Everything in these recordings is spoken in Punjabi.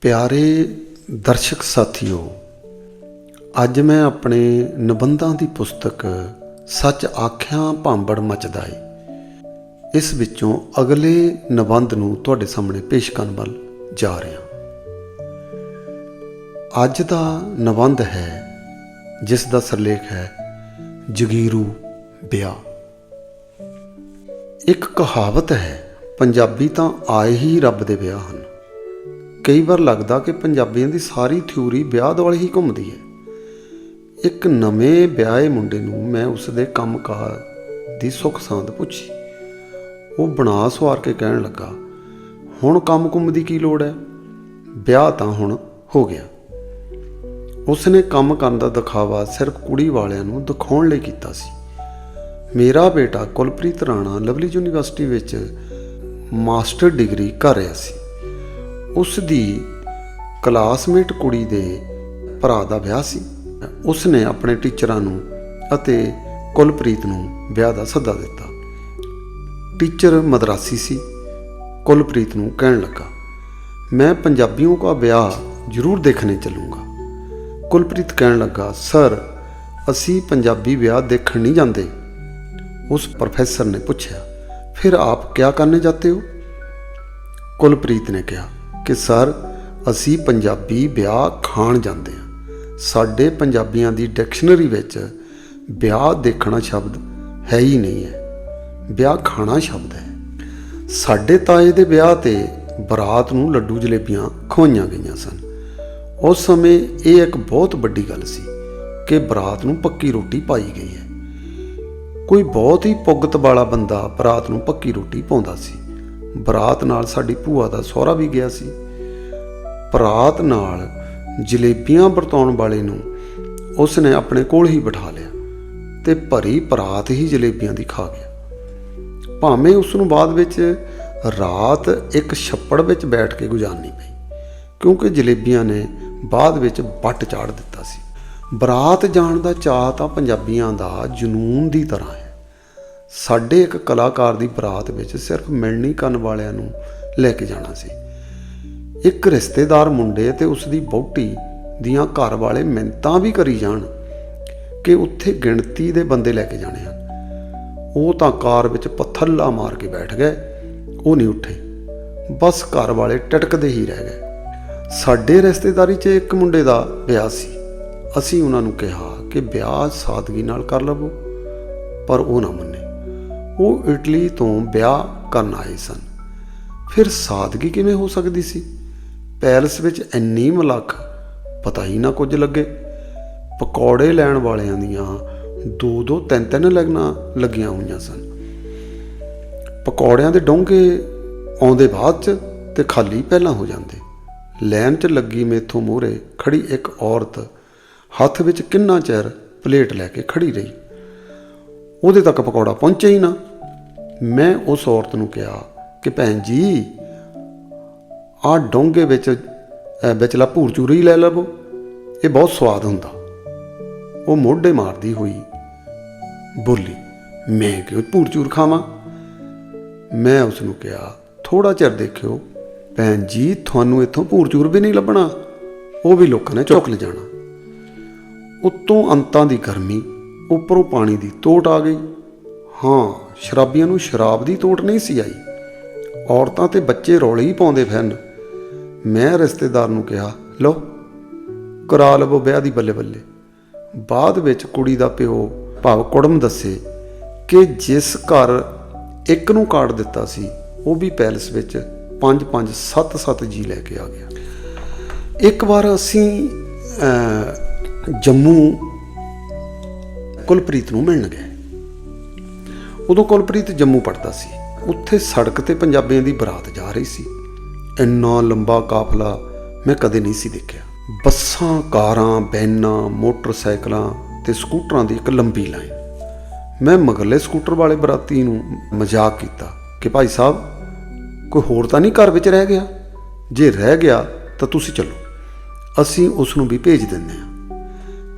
ਪਿਆਰੇ ਦਰਸ਼ਕ ਸਾਥੀਓ, ਅੱਜ ਮੈਂ ਆਪਣੇ ਨਿਬੰਧਾਂ ਦੀ ਪੁਸਤਕ ਸੱਚ ਆਖਿਆਂ ਭਾਂਬੜ ਮਚਦਾ ਏ। ਇਸ ਵਿੱਚੋਂ ਅਗਲੇ ਨਿਬੰਧ ਨੂੰ ਤੁਹਾਡੇ ਸਾਹਮਣੇ ਪੇਸ਼ ਕਰਨ ਵੱਲ ਜਾ ਰਿਹਾ ਅੱਜ ਦਾ ਨਿਬੰਧ ਹੈ, ਜਿਸ ਦਾ ਸਰਲੇਖ ਹੈ, ਜਗੀਰੂ ਵਿਆਹ ਇੱਕ ਕਹਾਵਤ ਹੈ, ਪੰਜਾਬੀ ਤਾਂ ਆਏ ਹੀ ਰੱਬ ਦੇ ਵਿਆਹ ਹਨ। ਕਈ ਵਾਰ ਲੱਗਦਾ ਕਿ ਪੰਜਾਬੀਆਂ ਦੀ ਸਾਰੀ ਥਿਊਰੀ ਵਿਆਹ ਦੁਆਲੇ ਹੀ ਘੁੰਮਦੀ ਹੈ। ਇੱਕ ਨਵੇਂ ਵਿਆਹੇ ਮੁੰਡੇ ਨੂੰ ਮੈਂ ਉਸ ਦੇ ਕੰਮਕਾਰ ਦੀ ਸੁੱਖ ਸਾਂਦ ਪੁੱਛੀ। ਉਹ ਬਣਾ ਸਵਾਰ ਕੇ ਕਹਿਣ ਲੱਗਾ, ਹੁਣ ਕੰਮ ਕੁੰਮ ਦੀ ਕੀ ਲੋੜ ਹੈ? ਵਿਆਹ ਤਾਂ ਹੁਣ ਹੋ ਗਿਆ। ਉਸਨੇ ਕੰਮ ਕਰਨ ਦਾ ਦਿਖਾਵਾ ਸਿਰਫ ਕੁੜੀ ਵਾਲਿਆਂ ਨੂੰ ਦਿਖਾਉਣ ਲਈ ਕੀਤਾ ਸੀ। ਮੇਰਾ ਬੇਟਾ ਕੁਲਪ੍ਰੀਤ ਰਾਣਾ ਲਵਲੀ ਯੂਨੀਵਰਸਿਟੀ ਵਿੱਚ ਮਾਸਟਰ ਡਿਗਰੀ ਕਰ ਰਿਹਾ ਸੀ। ਉਸ ਦੀ ਕਲਾਸਮੇਟ ਕੁੜੀ ਦੇ ਭਰਾ ਦਾ ਵਿਆਹ ਸੀ। ਉਸਨੇ ਆਪਣੇ ਟੀਚਰਾਂ ਨੂੰ ਅਤੇ ਕੁਲਪ੍ਰੀਤ ਨੂੰ ਵਿਆਹ ਦਾ ਸੱਦਾ ਦਿੱਤਾ। ਟੀਚਰ ਮਦਰਾਸੀ ਸੀ। ਕੁਲਪ੍ਰੀਤ ਨੂੰ ਕਹਿਣ ਲੱਗਾ, ਮੈਂ ਪੰਜਾਬੀਆਂ ਦਾ ਵਿਆਹ ਜ਼ਰੂਰ ਦੇਖਣੇ ਚੱਲੂੰਗਾ। ਕੁਲਪ੍ਰੀਤ ਕਹਿਣ ਲੱਗਾ, ਸਰ, ਅਸੀਂ ਪੰਜਾਬੀ ਵਿਆਹ ਦੇਖਣ ਨਹੀਂ ਜਾਂਦੇ। ਉਸ ਪ੍ਰੋਫੈਸਰ ਨੇ ਪੁੱਛਿਆ, ਫਿਰ ਆਪ ਕਿਆ ਕਰਨੇ ਜਾਂਦੇ ਹੋ? ਕੁਲਪ੍ਰੀਤ ਨੇ ਕਿਹਾ ਕਿ ਸਰ, ਅਸੀਂ ਪੰਜਾਬੀ ਵਿਆਹ ਖਾਣ ਜਾਂਦੇ ਹਾਂ। ਸਾਡੇ ਪੰਜਾਬੀਆਂ ਦੀ ਡਿਕਸ਼ਨਰੀ ਵਿੱਚ ਵਿਆਹ ਦੇਖਣਾ ਸ਼ਬਦ ਹੈ ਹੀ ਨਹੀਂ ਹੈ। ਵਿਆਹ ਖਾਣਾ ਸ਼ਬਦ ਹੈ। ਸਾਡੇ ਤਾਏ ਦੇ ਵਿਆਹ ਤੇ ਬਰਾਤ ਨੂੰ ਲੱਡੂ ਜਲੇਬੀਆਂ ਖਵਾਈਆਂ ਗਈਆਂ ਸਨ। ਉਸ ਸਮੇਂ ਇਹ ਇੱਕ ਬਹੁਤ ਵੱਡੀ ਗੱਲ ਸੀ ਕਿ ਬਰਾਤ ਨੂੰ ਪੱਕੀ ਰੋਟੀ ਪਾਈ ਗਈ ਹੈ। ਕੋਈ ਬਹੁਤ ਹੀ ਪੁਗਤ ਵਾਲਾ ਬੰਦਾ ਬਰਾਤ ਨੂੰ ਪੱਕੀ ਰੋਟੀ ਪਾਉਂਦਾ ਸੀ। ਬਰਾਤ ਨਾਲ ਸਾਡੀ ਭੂਆ ਦਾ ਸਹੁਰਾ ਵੀ ਗਿਆ ਸੀ। ਬਰਾਤ ਨਾਲ ਜਲੇਬੀਆਂ ਵਰਤਾਉਣ ਵਾਲੇ ਨੂੰ ਉਸ ਨੇ ਆਪਣੇ ਕੋਲ ਹੀ ਬਿਠਾ ਲਿਆ ਤੇ ਭਰੀ ਪਰਾਤ ਹੀ ਜਲੇਬੀਆਂ ਦੀ ਖਾ ਗਿਆ। ਭਾਵੇਂ ਉਸ ਨੂੰ ਬਾਅਦ ਵਿੱਚ ਰਾਤ ਇੱਕ ਛੱਪੜ ਵਿੱਚ ਬੈਠ ਕੇ ਗੁਜ਼ਾਰਨੀ ਪਈ, ਕਿਉਂਕਿ ਜਲੇਬੀਆਂ ਨੇ ਬਾਅਦ ਵਿੱਚ ਵੱਟ ਚਾੜ ਦਿੱਤਾ ਸੀ। ਬਰਾਤ ਜਾਣ ਦਾ ਚਾਹ ਤਾਂ ਪੰਜਾਬੀਆਂ ਦਾ ਜਨੂਨ ਦੀ ਤਰ੍ਹਾਂ ਹੈ। ਸਾਡੇ ਇੱਕ ਕਲਾਕਾਰ ਦੀ ਬਰਾਤ ਵਿੱਚ ਸਿਰਫ ਮਿਲਣੀ ਕਰਨ ਵਾਲਿਆਂ ਨੂੰ ਲੈ ਕੇ ਜਾਣਾ ਸੀ। ਇੱਕ ਰਿਸ਼ਤੇਦਾਰ ਮੁੰਡੇ ਤੇ ਉਸ ਦੀ ਬੌਟੀ ਦੀਆਂ ਘਰ ਵਾਲੇ ਮਿੰਤਾਂ ਵੀ ਕਰੀ ਜਾਣ ਕਿ ਉੱਥੇ ਗਿਣਤੀ ਦੇ ਬੰਦੇ ਲੈ ਕੇ ਜਾਣੇ ਹਨ। ਉਹ ਤਾਂ ਕਾਰ ਵਿੱਚ ਪੱਥਰਲਾ ਮਾਰ ਕੇ ਬੈਠ ਗਏ, ਉਹ ਨਹੀਂ ਉੱਠੇ। ਬਸ ਘਰ ਵਾਲੇ ਟਟਕਦੇ ਹੀ ਰਹਿ ਗਏ। ਸਾਡੇ ਰਿਸ਼ਤੇਦਾਰੀ 'ਚ ਇੱਕ ਮੁੰਡੇ ਦਾ ਵਿਆਹ ਸੀ। ਅਸੀਂ ਉਹਨਾਂ ਨੂੰ ਕਿਹਾ ਕਿ ਵਿਆਹ ਸਾਦਗੀ ਨਾਲ ਕਰ ਲਵੋ, ਪਰ ਉਹ ਨਾ ਮੰਨੇ। ਉਹ ਇਟਲੀ ਤੋਂ ਵਿਆਹ ਕਰਨ ਆਏ ਸਨ। ਫਿਰ ਸਾਦਗੀ ਕਿਵੇਂ ਹੋ ਸਕਦੀ ਸੀ? ਪੈਲਸ ਵਿੱਚ ਇੰਨੀ ਮਲੱਖ ਪਤਾ ਹੀ ਨਾ ਕੁਝ ਲੱਗੇ। ਪਕੌੜੇ ਲੈਣ ਵਾਲਿਆਂ ਦੀਆਂ ਦੋ ਦੋ ਤਿੰਨ ਤਿੰਨ ਲਗਣਾ ਲੱਗੀਆਂ ਹੋਈਆਂ ਸਨ। ਪਕੌੜਿਆਂ ਦੇ ਡੋਂਗੇ ਆਉਂਦੇ ਬਾਅਦ ਚ ਤੇ ਖਾਲੀ ਪਹਿਲਾਂ ਹੋ ਜਾਂਦੇ। ਲੈਣ 'ਚ ਲੱਗੀ ਮੇਥੋਂ ਮੋਹਰੇ ਖੜੀ ਇੱਕ ਔਰਤ ਹੱਥ ਵਿੱਚ ਕਿੰਨਾ ਚਿਰ ਪਲੇਟ ਲੈ ਕੇ ਖੜੀ ਰਹੀ। ਉਹਦੇ ਤੱਕ ਪਕੌੜਾ ਪਹੁੰਚਿਆ ਹੀ ਨਾ। ਮੈਂ ਉਸ ਔਰਤ ਨੂੰ ਕਿਹਾ ਕਿ ਭੈਣ ਜੀ, ਆਹ ਡੋਂਗੇ ਵਿੱਚ ਵਿਚਲਾ ਭੂਰ ਚੂਰੀ ਲੈ ਲਵੋ। ਇਹ ਬਹੁਤ ਸਵਾਦ ਹੁੰਦਾ। ਉਹ ਮੋਢੇ ਮਾਰਦੀ ਹੋਈ ਬੋਲੀ, ਮੈਂ ਕਿਉਂ ਭੂਰ ਚੂਰ ਖਾਵਾਂ? ਮੈਂ ਉਸ ਨੂੰ ਕਿਹਾ ਥੋੜਾ ਚਿਰ ਦੇਖਿਓ, ਭੈਣ ਜੀ, ਤੁਹਾਨੂੰ ਇੱਥੋਂ ਭੂਰ ਚੂਰ ਵੀ ਨਹੀਂ ਲੱਭਣਾ। ਉਹ ਵੀ ਲੋਕਾਂ ਨੇ ਚੁੱਕ ਲੈ ਜਾਣਾ ਉੱਤੋਂ ਅੰਤਾਂ ਦੀ ਗਰਮੀ, ਉੱਪਰੋਂ ਪਾਣੀ ਦੀ ਤੋਟ ਆ ਗਈ। ਹਾਂ ਸ਼ਰਾਬੀਆਂ ਨੂੰ ਸ਼ਰਾਬ ਦੀ ਤੋਟ ਨਹੀਂ ਸੀ ਆਈ। ਔਰਤਾਂ ਤੇ ਬੱਚੇ ਰੌਲੇ ਹੀ ਪਾਉਂਦੇ ਫਿਰਨ। ਮੈਂ ਰਿਸ਼ਤੇਦਾਰ ਨੂੰ ਕਿਹਾ, ਲਓ, ਕਰਾ ਲਵੋ ਵਿਆਹ ਦੀ ਬੱਲੇ ਬੱਲੇ। ਬਾਅਦ ਵਿੱਚ ਕੁੜੀ ਦਾ ਪਿਓ ਭਾਵ ਕੁੜਮ ਦੱਸੇ ਕਿ ਜਿਸ ਘਰ ਇੱਕ ਨੂੰ ਕਾਰਡ ਦਿੱਤਾ ਸੀ, ਉਹ ਵੀ ਪੈਲਸ ਵਿੱਚ 5 5 7 7 ਜੀ ਲੈ ਕੇ ਆ ਗਿਆ। ਇੱਕ ਵਾਰ ਅਸੀਂ ਜੰਮੂ ਕੁਲਪ੍ਰੀਤ ਨੂੰ ਮਿਲਣ ਗਏ। ਉਦੋਂ ਕੁਲਪ੍ਰੀਤ ਜੰਮੂ ਪੜਦਾ ਸੀ। ਉੱਥੇ ਸੜਕ ਤੇ ਪੰਜਾਬੀਆਂ ਦੀ ਬਰਾਤ ਜਾ ਰਹੀ ਸੀ। ਇੰਨਾ ਲੰਬਾ ਕਾਫਲਾ ਮੈਂ ਕਦੇ ਨਹੀਂ ਸੀ ਦੇਖਿਆ। ਬੱਸਾਂ, ਕਾਰਾਂ ਬੈਨਾਂ ਮੋਟਰਸਾਈਕਲਾਂ ਤੇ ਸਕੂਟਰਾਂ ਦੀ ਇੱਕ ਲੰਬੀ ਲਾਈਨ। ਮੈਂ ਮਗਰਲੇ ਸਕੂਟਰ ਵਾਲੇ ਬਰਾਤੀ ਨੂੰ ਮਜ਼ਾਕ ਕੀਤਾ ਕਿ ਭਾਈ ਸਾਹਿਬ, ਕੋਈ ਹੋਰ ਤਾਂ ਨਹੀਂ ਘਰ ਵਿੱਚ ਰਹਿ ਗਿਆ? ਜੇ ਰਹਿ ਗਿਆ, ਤਾਂ ਤੁਸੀਂ ਚੱਲੋ। ਅਸੀਂ ਉਸ ਨੂੰ ਵੀ ਭੇਜ ਦਿੰਦੇ ਹਾਂ।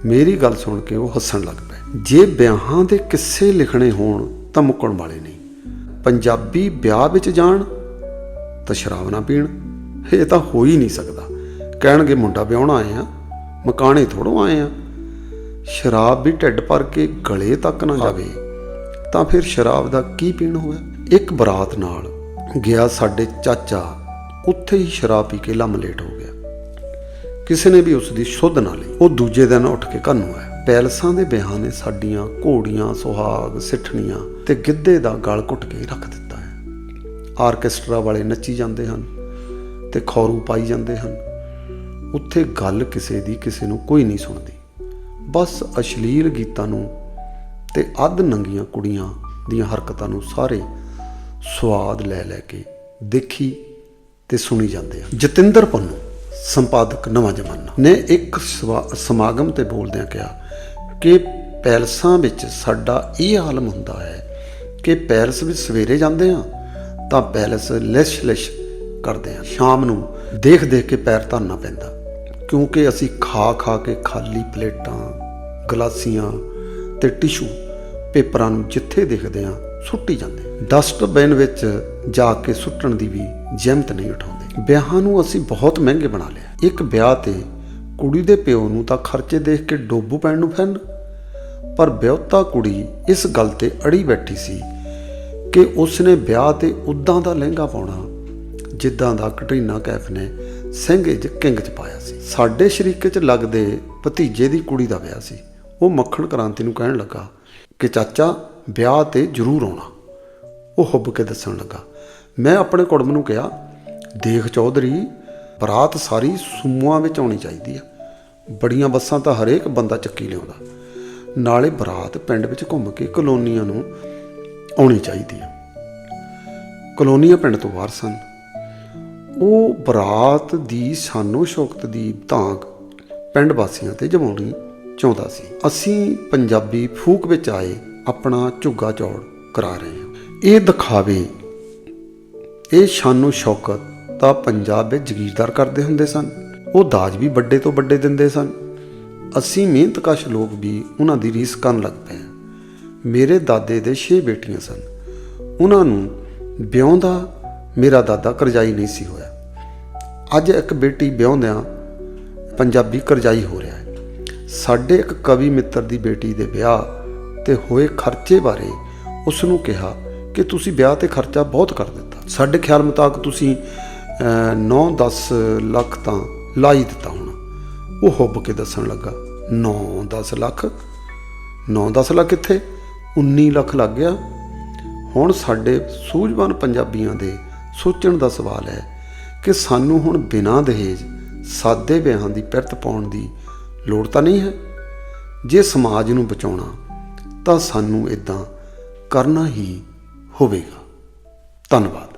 ਮੇਰੀ ਗੱਲ ਸੁਣ ਕੇ ਉਹ ਹੱਸਣ ਲੱਗ ਪਏ। ਜੇ ਵਿਆਹਾਂ ਦੇ ਕਿੱਸੇ ਲਿਖਣੇ ਹੋਣ ਤਾਂ ਮੁੱਕਣ ਵਾਲੇ ਨਹੀਂ। ਪੰਜਾਬੀ ਵਿਆਹ ਵਿੱਚ ਜਾਣ ਤਾਂ ਸ਼ਰਾਬ ਨਾ ਪੀਣ। ਇਹ ਤਾਂ ਹੋ ਹੀ ਨਹੀਂ ਸਕਦਾ। ਕਹਿਣਗੇ ਮੁੰਡਾ ਵਿਆਹੁਣਾ ਆਏ ਆ ਮਕਾਣੇ ਥੋੜੋਂ ਆਏ ਆ। ਸ਼ਰਾਬ ਵੀ ਢਿੱਡ ਭਰ ਕੇ ਗਲੇ ਤੱਕ ਨਾ ਜਾਵੇ ਤਾਂ ਫਿਰ ਸ਼ਰਾਬ ਦਾ ਕੀ ਪੀਣ ਹੋਇਆ? ਇੱਕ ਬਰਾਤ ਨਾਲ ਗਿਆ ਸਾਡੇ ਚਾਚਾ। ਉੱਥੇ ਹੀ ਸ਼ਰਾਬ ਪੀ ਕੇ ਲੰਮ ਲੇਟ ਹੋ ਗਿਆ। ਕਿਸੇ ਨੇ ਵੀ ਉਸ ਦੀ ਸੁੱਧ ਨਾ ਲਈ। ਉਹ ਦੂਜੇ ਦਿਨ ਉੱਠ ਕੇ ਘਰ ਨੂੰ ਆਇਆ। ਪੈਲਸਾਂ ਦੇ ਵਿਆਹਾਂ ਨੇ ਸਾਡੀਆਂ ਘੋੜੀਆਂ, ਸੁਹਾਗ, ਸਿੱਠਣੀਆਂ ਤੇ ਗਿੱਧੇ ਦਾ ਗਲ ਘੁੱਟ ਕੇ ਰੱਖ ਦਿੱਤਾ ਹੈ। ਆਰਕੈਸਟਰਾ ਵਾਲੇ ਨੱਚੀ ਜਾਂਦੇ ਹਨ ਤੇ ਖੌਰੂ ਪਾਈ ਜਾਂਦੇ ਹਨ। ਉੱਥੇ ਗੱਲ ਕਿਸੇ ਦੀ ਕਿਸੇ ਨੂੰ ਕੋਈ ਨਹੀਂ ਸੁਣਦੀ। ਬਸ ਅਸ਼ਲੀਲ ਗੀਤਾਂ ਨੂੰ ਤੇ ਅੱਧ ਨੰਗੀਆਂ ਕੁੜੀਆਂ ਦੀਆਂ ਹਰਕਤਾਂ ਨੂੰ ਸਾਰੇ ਸਵਾਦ ਲੈ ਲੈ ਕੇ ਦੇਖੀ ਤੇ ਸੁਣੀ ਜਾਂਦੇ ਆ ਜਤਿੰਦਰ ਪੰਨੂ, ਸੰਪਾਦਕ ਨਵਾਂ ਜ਼ਮਾਨਾ, ਨੇ ਇੱਕ ਸਵਾ- ਸਮਾਗਮ ਤੇ ਬੋਲਦਿਆਂ ਕਿਹਾ ਕਿ ਪੈਲਸਾਂ ਵਿੱਚ ਸਾਡਾ ਇਹ ਆਲਮ ਹੁੰਦਾ ਹੈ ਕਿ ਪੈਲਸ ਵਿੱਚ ਸਵੇਰੇ ਜਾਂਦੇ ਆ ਤਾਂ ਪੈਲਸ ਲਿਸ਼ ਲਿਸ਼ ਕਰਦੇ ਆ ਸ਼ਾਮ ਨੂੰ ਦੇਖ ਦੇਖ ਕੇ ਪੈਰ ਧਰਨਾ ਪੈਂਦਾ, ਕਿਉਂਕਿ ਅਸੀਂ ਖਾ ਖਾ ਕੇ ਖਾਲੀ ਪਲੇਟਾਂ, ਗਲਾਸੀਆਂ ਤੇ ਟਿਸ਼ੂ ਪੇਪਰਾਂ ਨੂੰ ਜਿੱਥੇ ਦੇਖਦੇ ਆ ਸੁੱਟੀ ਜਾਂਦੇ ਡਸਟਬਿਨ ਵਿੱਚ ਜਾ ਕੇ ਸੁੱਟਣ ਦੀ ਵੀ ਜਹਿਮਤ ਨਹੀਂ ਉਠਾਉਂਦੇ। ਵਿਆਹਾਂ ਨੂੰ ਅਸੀਂ ਬਹੁਤ ਮਹਿੰਗੇ ਬਣਾ ਲਿਆ। ਇੱਕ ਵਿਆਹ ਤੇ ਕੁੜੀ ਦੇ ਪਿਓ ਨੂੰ ਤਾਂ ਖਰਚੇ ਦੇਖ ਕੇ ਡੋਬੂ ਪੈਣ ਨੂੰ ਫੈਨ ਪਰ ਵਿਆਹੁਤਾ ਕੁੜੀ ਇਸ ਗੱਲ ਤੇ ਅੜੀ ਬੈਠੀ ਸੀ ਕਿ ਉਸਨੇ ਵਿਆਹ ਤੇ ਉਦਾਂ ਦਾ ਲਹਿੰਗਾ ਪਾਉਣਾ, ਜਿੱਦਾਂ ਦਾ ਕਟਰੀਨਾ ਕੈਫ ਨੇ ਸੰਘੇ ਚ ਕਿੰਗ ਚ ਪਾਇਆ ਸੀ। ਸਾਡੇ ਸ਼ਰੀਕੇ ਚ ਲੱਗਦੇ ਭਤੀਜੇ ਦੀ ਕੁੜੀ ਦਾ ਵਿਆਹ ਸੀ। ਉਹ ਮੱਖਣ ਕ੍ਰਾਂਤੀ ਨੂੰ ਕਹਿਣ ਲੱਗਾ ਕਿ ਚਾਚਾ, ਵਿਆਹ ਤੇ ਜ਼ਰੂਰ ਆਉਣਾ। ਉਹ ਹੁੱਬ ਕੇ ਦੱਸਣ ਲੱਗਾ, ਮੈਂ ਆਪਣੇ ਕੁੜਮ ਨੂੰ ਕਿਹਾ, ਦੇਖ ਚੌਧਰੀ ਬਰਾਤ ਸਾਰੀ ਸੂਮੂਆਂ ਵਿੱਚ ਆਉਣੀ ਚਾਹੀਦੀ ਆ। ਬੜੀਆਂ ਬੱਸਾਂ ਤਾਂ ਹਰੇਕ ਬੰਦਾ ਚੱਕੀ ਲਿਆਉਂਦਾ। ਨਾਲੇ ਬਰਾਤ ਪਿੰਡ ਵਿੱਚ ਘੁੰਮ ਕੇ ਕਲੋਨੀਆਂ ਨੂੰ ਆਉਣੀ ਚਾਹੀਦੀ ਆ। ਕਲੋਨੀਆਂ ਪਿੰਡ ਤੋਂ ਬਾਹਰ ਸਨ। ਉਹ ਬਰਾਤ ਦੀ ਸਾਨੂੰ ਸ਼ੌਕਤ ਦੀ ਧਾਂਕ ਪਿੰਡ ਵਾਸੀਆਂ ਤੇ ਜਮਾਉਣੀ ਚਾਹੁੰਦਾ ਸੀ। ਅਸੀਂ ਪੰਜਾਬੀ ਫੂਕ ਵਿੱਚ ਆਏ, ਆਪਣਾ ਝੁੱਗਾ ਚੌੜ ਕਰਾ ਰਹੇ ਹਾਂ। ਇਹ ਦਿਖਾਵੇ, ਇਹ ਸ਼ਾਨੋ ਸ਼ੌਕਤ ਤਾਂ ਪੰਜਾਬ ਵਿੱਚ ਜ਼ਗੀਰਦਾਰ ਕਰਦੇ ਹੁੰਦੇ ਸਨ। ਉਹ ਦਾਜ ਵੀ ਵੱਡੇ ਤੋਂ ਵੱਡੇ ਦਿੰਦੇ ਸਨ। ਅਸੀਂ ਮਿਹਨਤਕਸ਼ ਲੋਕ ਵੀ ਉਹਨਾਂ ਦੀ ਰੀਸ ਕਰਨ ਲੱਗ ਪਏ ਮੇਰੇ ਦਾਦੇ ਦੇ 6 ਬੇਟੀਆਂ ਸਨ। ਉਹਨਾਂ ਨੂੰ ਵਿਆਹੁੰਦਾ ਮੇਰਾ ਦਾਦਾ ਕਰਜ਼ਾਈ ਨਹੀਂ ਸੀ ਹੋਇਆ। ਅੱਜ ਇੱਕ ਬੇਟੀ ਵਿਆਹੁੰਦਿਆਂ ਪੰਜਾਬੀ ਕਰਜ਼ਾਈ ਹੋ ਰਿਹਾ ਹੈ। ਸਾਡੇ ਇੱਕ ਕਵੀ ਮਿੱਤਰ ਦੀ ਬੇਟੀ ਦੇ ਵਿਆਹ ਤੇ ਹੋਏ ਖਰਚੇ ਬਾਰੇ ਉਸ ਨੂੰ ਕਿਹਾ ਕਿ ਤੁਸੀਂ ਵਿਆਹ ਤੇ ਖਰਚਾ ਬਹੁਤ ਕਰ ਦਿੱਤਾ। ਸਾਡੇ ਖਿਆਲ ਮੁਤਾਬਕ ਤੁਸੀਂ 9-10 ਲੱਖ ਤਾਂ ਲਾ ਹੀ ਦਿੱਤਾ ਹੋਣਾ। ਉਹ ਹੁੱਬ ਕੇ ਦੱਸਣ ਲੱਗਾ 9-10 ਲੱਖ? 9-10 ਲੱਖ ਕਿੱਥੇ? 19 ਲੱਖ ਲੱਗ ਗਿਆ। ਹੁਣ ਸਾਡੇ ਸੂਝਵਾਨ ਪੰਜਾਬੀਆਂ ਦੇ ਸੋਚਣ ਦਾ ਸਵਾਲ ਹੈ ਕਿ ਸਾਨੂੰ ਹੁਣ ਬਿਨਾਂ ਦਹੇਜ ਸਾਦੇ ਵਿਆਹਾਂ ਦੀ ਪਿਰਤ ਪਾਉਣ ਦੀ ਲੋੜ ਤਾਂ ਨਹੀਂ ਹੈ? ਜੇ ਸਮਾਜ ਨੂੰ ਬਚਾਉਣਾ, ਤਾਂ ਸਾਨੂੰ ਇਦਾਂ ਕਰਨਾ ਹੀ ਹੋਵੇਗਾ। ਧੰਨਵਾਦ।